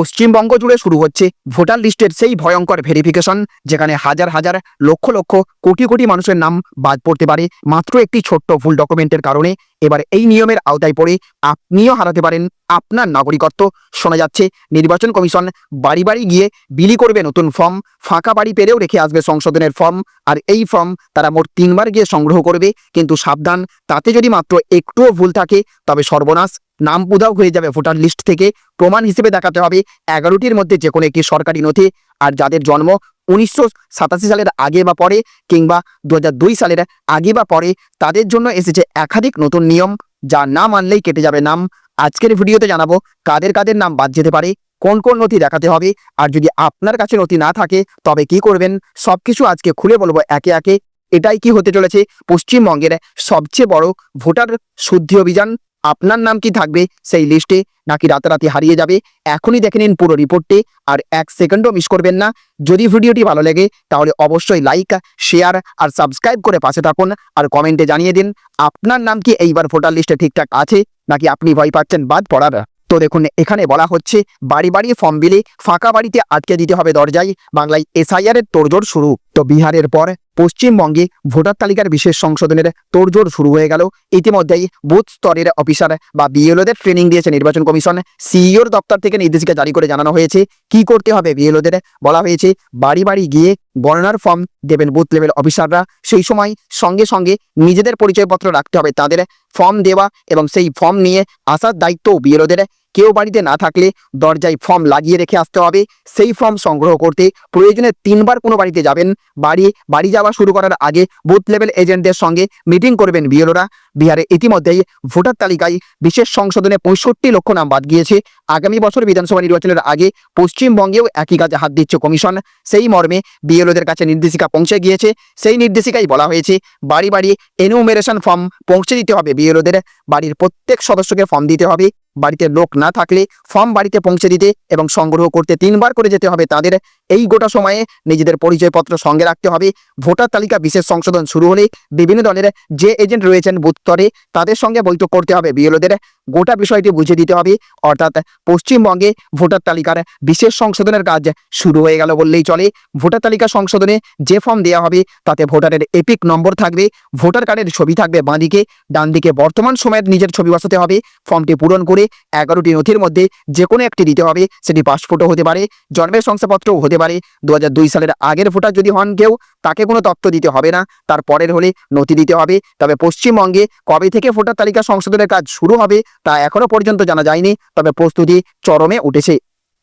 পশ্চিমবঙ্গ জুড়ে শুরু হচ্ছে ভোটার লিস্টের সেই ভয়ঙ্কর ভেরিফিকেশন যেখানে হাজার হাজার, লক্ষ লক্ষ, কোটি কোটি মানুষের নাম বাদ পড়তে পারে। মাত্র একটি ছোট্ট ভুল ডকুমেন্টের কারণে এবার এই নিয়মের আওতায় পড়ে আপনিও হারাতে পারেন আপনার নাগরিকত্ব। শোনা যাচ্ছে, নির্বাচন কমিশন বাড়ি বাড়ি গিয়ে বিলি করবে নতুন ফর্ম, ফাঁকা বাড়ি পেরেও রেখে আসবে সংশোধনের ফর্ম, আর এই ফর্ম তারা মোট তিনবার গিয়ে সংগ্রহ করবে, কিন্তু সাবধান, তাতে যদি মাত্র একটুও ভুল থাকে, তবে সর্বনাশ, নাম উধাও হয়ে যাবে ভোটার লিস্ট থেকে। প্রমাণ হিসেবে দেখাতে হবে, এগারোটির মধ্যে যে কোনো একটি সরকারি নথি আর যাদের জন্ম উনিশশো সাতাশি সালের আগে বা পরে কিংবা দু সালের আগে বা পরে, তাদের জন্য এসেছে একাধিক নতুন নিয়ম, যা না মানলেই কেটে যাবে নাম। আজকের ভিডিওতে জানাব কাদের কাদের নাম বাদ যেতে পারে, কোন কোন নথি দেখাতে হবে, আর যদি আপনার কাছে নথি না থাকে, তবে কি করবেন? সব কিছু আজকে খুলে বলব একে একে। এটাই কি হতে চলেছে, পশ্চিমবঙ্গের সবচেয়ে বড় ভোটার শুদ্ধি অভিযান। আপনার নাম কি থাকবে? সেই লিস্টে নাকি রাতারাতি হারিয়ে যাবে? এখনই দেখে নিন পুরো রিপোর্টে আর এক সেকেন্ডও মিস করবেন না। যদি ভিডিওটি ভালো লাগে, তাহলে অবশ্যই লাইক শেয়ার আর সাবস্ক্রাইব করে পাশে থাকুন, আর কমেন্টে জানিয়ে দিন, আপনার নাম কি এইবার ভোটার লিস্টে ঠিকঠাক আছে, নাকি আপনি ভয় পাচ্ছেন বাদ পড়ার? তো দেখুন, এখানে বলা হচ্ছে, বাড়ি বাড়ি ফর্ম বিলে ফাঁকা বাড়িতে আটকে দিতে হবে দরজায়, বাংলায় এসআইআর এর তোড়জোড় শুরু। তো বিহারের পর পশ্চিমবঙ্গে ভোটার তালিকার বিশেষ সংশোধনের তোড়জোড় শুরু হয়ে গেল। ইতিমধ্যেই বুথ স্তরের অফিসার বা বিএলওদের ট্রেনিং দিয়েছে নির্বাচন কমিশন। সিইওর দপ্তর থেকে নির্দেশিকা জারি করে জানানো হয়েছে, কি করতে হবে বিএলওদের বলা হয়েছে, বাড়ি বাড়ি গিয়ে গণনার ফর্ম দেবেন বুথ লেভেল অফিসাররা। সেই সময় সঙ্গে সঙ্গে নিজেদের পরিচয়পত্র রাখতে হবে, তাদের ফর্ম দেওয়া এবং সেই ফর্ম নিয়ে আসার দায়িত্ব বিএলওদের। কেউ বাড়িতে না থাকলে দরজায় ফর্ম লাগিয়ে রেখে আসতে হবে। সেই ফর্ম সংগ্রহ করতে প্রয়োজনে তিনবার কোনো বাড়িতে যাবেন। বাড়ি বাড়ি যাওয়া শুরু করার আগে বুথ লেভেল এজেন্টদের সঙ্গে মিটিং করবেন বিএলওরা। বিহারে ইতিমধ্যেই ভোটার তালিকায় বিশেষ সংশোধনে পঁয়ষট্টি লক্ষ নাম বাদ গিয়েছে। আগামী বছর বিধানসভা নির্বাচনের আগে পশ্চিমবঙ্গেও একই কাজে হাত দিচ্ছে কমিশন। সেই মর্মে বিএলওদের কাছে নির্দেশিকা পৌঁছে গিয়েছে। সেই নির্দেশিকায় বলা হয়েছে, বাড়ি বাড়ি এনুমেরেশন ফর্ম পৌঁছে দিতে হবে বিএলওদের। বাড়ির প্রত্যেক সদস্যকে ফর্ম দিতে হবে। বাড়িতে লোক না থাকলে ফর্ম বাড়িতে পৌঁছে দিতে এবং সংগ্রহ করতে তিনবার করে যেতে হবে। তাদের এই গোটা সময়ে নিজেদের পরিচয়পত্র সঙ্গে রাখতে হবে। ভোটার তালিকা বিশেষ সংশোধন শুরু হলে বিভিন্ন দলের যে এজেন্ট রয়েছেন বুথ স্তরে, তাদের সঙ্গে বৈঠক করতে হবে। বিএলওদের গোটা বিষয়টি বুঝে দিতে হবে। অর্থাৎ পশ্চিমবঙ্গে ভোটার তালিকার বিশেষ সংশোধনের কাজ শুরু হয়ে গেল বললেই চলে। ভোটার তালিকা সংশোধনে যে ফর্ম দেওয়া হবে, তাতে ভোটারের এপিক নম্বর থাকবে, ভোটার কার্ডের ছবি থাকবে বাঁদিকে ডান দিকে বর্তমান সময়ের নিজের ছবি বসাতে হবে। ফর্মটি পূরণ করে এগারোটি নথির মধ্যে যে কোনো একটি দিতে হবে, সেটি পাসপোর্টও হতে পারে, জন্মের শংসাপত্রও হতে পারে। দু হাজার দুই সালের আগের ভোটার যদি হন কেউ, তাকে কোনো তথ্য দিতে হবে না। তার পরের হলে নথি দিতে হবে। তবে পশ্চিমবঙ্গে কবে থেকে ভোটার তালিকা সংশোধনের কাজ শুরু হবে তা এখনও পর্যন্ত জানা যায়নি, তবে প্রস্তুতি চরমে উঠেছে।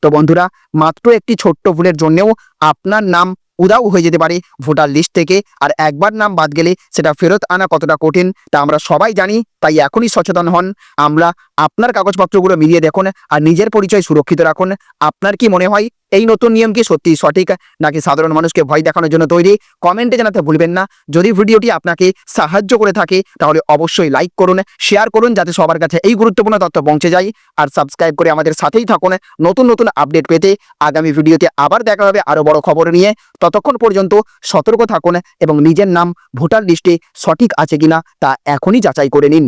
তো বন্ধুরা, মাত্র একটি ছোট্ট ভুলের জন্যেও আপনার নাম উদাও হয়ে যেতে পারে ভোটার লিস্ট থেকে। আর একবার নাম বাদ গেলে সেটা ফেরত আনা কতটা কঠিন, তা আমরা সবাই জানি, তাই এখনই সচেতন হন। আমরা আপনার কাগজপত্রগুলো মিলিয়ে দেখুন আর নিজের পরিচয় সুরক্ষিত রাখুন। আপনার কি মনে হয়, এই নতুন নিয়ম কি সত্যি সঠিক, নাকি সাধারণ মানুষকে ভয় দেখানোর জন্য তৈরি? কমেন্টে জানাতে ভুলবেন না। যদি ভিডিওটি আপনাকে সাহায্য করে থাকে, তাহলে অবশ্যই লাইক করুন, শেয়ার করুন, যাতে সবার কাছে এই গুরুত্বপূর্ণ তথ্য পৌঁছে যায়। আর সাবস্ক্রাইব করে আমাদের সাথেই থাকুন নতুন নতুন আপডেট পেতে। আগামী ভিডিওতে আবার দেখা হবে আরও বড় খবর নিয়ে ততক্ষণ পর্যন্ত সতর্ক থাকুন এবং নিজের নাম ভোটার লিস্টে সঠিক আছে কিনা তা এখনই যাচাই করে নিন।